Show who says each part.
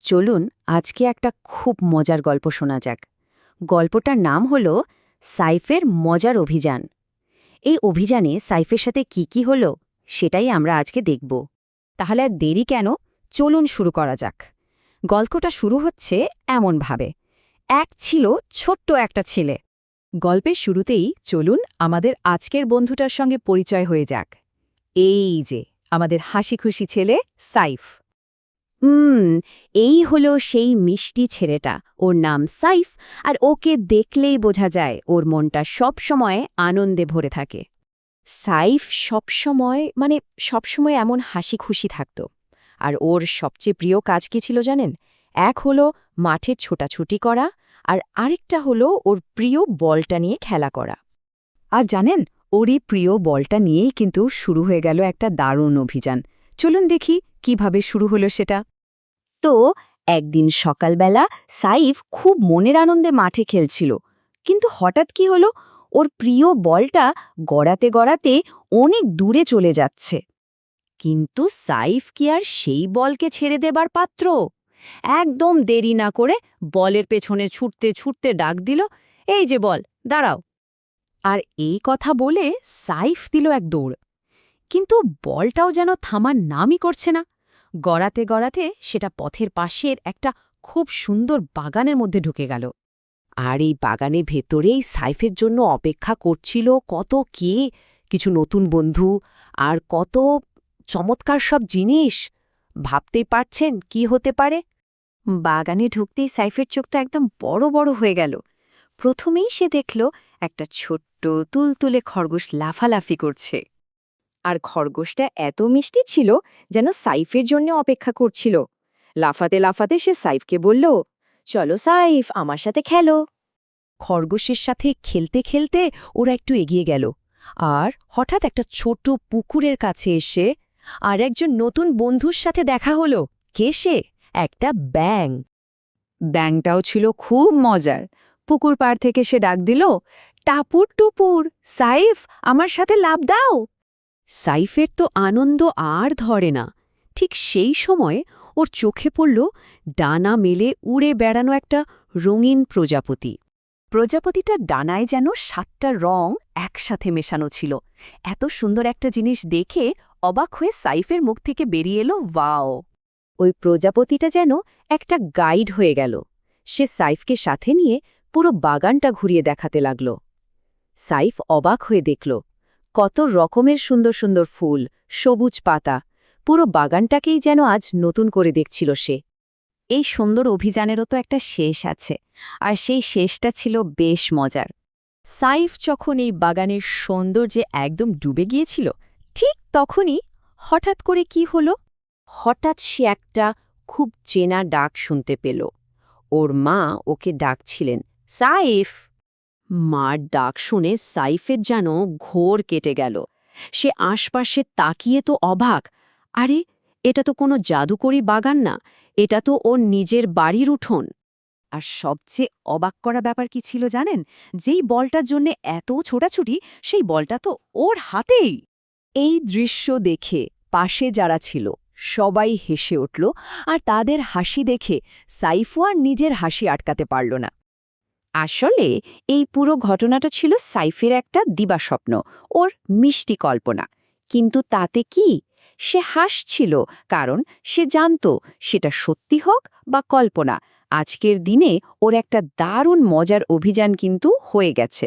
Speaker 1: চলুন আজকে একটা খুব মজার গল্প শোনা যাক। গল্পটার নাম হল সাইফের মজার অভিযান। এই অভিযানে সাইফের সাথে কি কি হলো সেটাই আমরা আজকে দেখব।
Speaker 2: তাহলে আর দেরি কেন? চলুন শুরু করা যাক। গল্পটা শুরু হচ্ছে এমনভাবে। এক ছিল ছোট্ট একটা ছেলে। গল্পের শুরুতেই চলুন আমাদের আজকের বন্ধুটার সঙ্গে পরিচয় হয়ে যাক। এই যে, আমাদের হাসি খুশি ছেলে সাইফ।
Speaker 1: হুম, এই হলো সেই মিষ্টি ছেলেটা। ওর নাম সাইফ, আর ওকে দেখলেই বোঝা যায় ওর মনটা সব সময় আনন্দে ভরে থাকে।
Speaker 2: সাইফ সবসময় মানে সবসময় এমন হাসি খুশি থাকত। আর ওর সবচেয়ে প্রিয় কাজ কি ছিল জানেন? এক হলো মাঠে ছোটাছুটি করা, আর আরেকটা হলো ওর প্রিয় বলটা নিয়ে খেলা করা। আর জানেন, ওরই প্রিয় বলটা নিয়েই কিন্তু শুরু হয়ে গেল একটা দারুণ অভিযান। চলুন দেখি কীভাবে শুরু হলো সেটা। তো একদিন সকালবেলা সাইফ খুব মনের আনন্দে মাঠে খেলছিল। কিন্তু হঠাৎ কি হলো? ওর প্রিয় বলটা গড়াতে গড়াতে অনেক দূরে চলে যাচ্ছে। কিন্তু সাইফ কি আর সেই বলকে ছেড়ে দেবার পাত্র? একদম দেরি না করে বলের পেছনে ছুটতে ছুটতে ডাক দিল, এই যে বল, দাঁড়াও। আর এই কথা বলে সাইফ দিল এক দৌড়। কিন্তু বলটাও যেন থামার নামই করছে না। গড়াতে গড়াতে সেটা পথের পাশের একটা খুব সুন্দর বাগানের মধ্যে ঢুকে গেল। আর এই বাগানের ভেতরেই সাইফের জন্য অপেক্ষা করছিল কত কে, কিছু নতুন বন্ধু আর কত চমৎকার সব জিনিস। ভাবতেই পারছেন কি হতে পারে? বাগানে ঢুকতেই সাইফের চোখটা একদম বড় বড় হয়ে গেল। প্রথমেই সে দেখল একটা ছোট্ট তুলতুলে খরগোশ লাফালাফি করছে। আর খরগোশটা এত মিষ্টি ছিল যেন সাইফের জন্য অপেক্ষা করছিল। লাফাতে লাফাতে সে সাইফকে বলল, চলো সাইফ, আমার সাথে খেলো। খরগোশের সাথে খেলতে খেলতে ওরা একটু এগিয়ে গেল। আর হঠাৎ একটা ছোট পুকুরের কাছে এসে আর একজন নতুন বন্ধুর সাথে দেখা হলো। কে সে? একটা ব্যাং ব্যাংটাও ছিল খুব মজার। পুকুর পাড় থেকে সে ডাক দিল, টাপুর টুপুর, সাইফ, আমার সাথে লাভ দাও। সাইফের তো আনন্দ আর ধরে না। ঠিক সেই সময় ওর চোখে পড়ল ডানা মেলে উড়ে বেড়ানো একটা রঙিন প্রজাপতি। প্রজাপতিটার ডানায় যেন সাতটা রং একসাথে মেশানো ছিল। এত সুন্দর একটা জিনিস দেখে অবাক হয়ে সাইফের মুখ থেকে বেরিয়ে এলো, ওয়াও! ওই প্রজাপতিটা যেন একটা গাইড হয়ে গেল। সে সাইফকে সাথে নিয়ে পুরো বাগানটা ঘুরিয়ে দেখাতে লাগল। সাইফ অবাক হয়ে দেখল কত রকমের সুন্দর সুন্দর ফুল, সবুজ পাতা। পুরো বাগানটাকেই যেন আজ নতুন করে দেখছিল সে। এই সুন্দর অভিযানেরও তো একটা শেষ আছে, আর সেই শেষটা ছিল বেশ মজার। সাইফ যখন এই বাগানের সৌন্দর্যে একদম ডুবে গিয়েছিল, ঠিক তখনই হঠাৎ করে কি হল? হঠাৎ সে একটা খুব চেনা ডাক শুনতে পেল। ওর মা ওকে ডাকছিলেন, সাইফ! মার ডাক শুনে সাইফের যেন ঘোর কেটে গেল। সে আশপাশে তাকিয়ে তো অবাক। আরে, এটা তো কোনো জাদুকরি বাগান না, এটা তো ওর নিজের বাড়ির উঠোন। আর সবচেয়ে অবাক করা ব্যাপার কি ছিল জানেন? যেই বলটার জন্যে এত ছোটাছুটি, সেই বলটা তো ওর হাতেই। এই দৃশ্য দেখে পাশে যারা ছিল, সবাই হেসে উঠল, আর তাদের হাসি দেখে সাইফও আর নিজের হাসি আটকাতে পারল না। আসলে এই পুরো ঘটনাটা ছিল সাইফের একটা দিবাস্বপ্ন, ওর মিষ্টি কল্পনা। কিন্তু তাতে কি? সে হাসছিল, কারণ সে জানত সেটা সত্যি হোক বা কল্পনা। আজকের দিনে ওর একটা দারুণ মজার অভিযান কিন্তু হয়ে গেছে।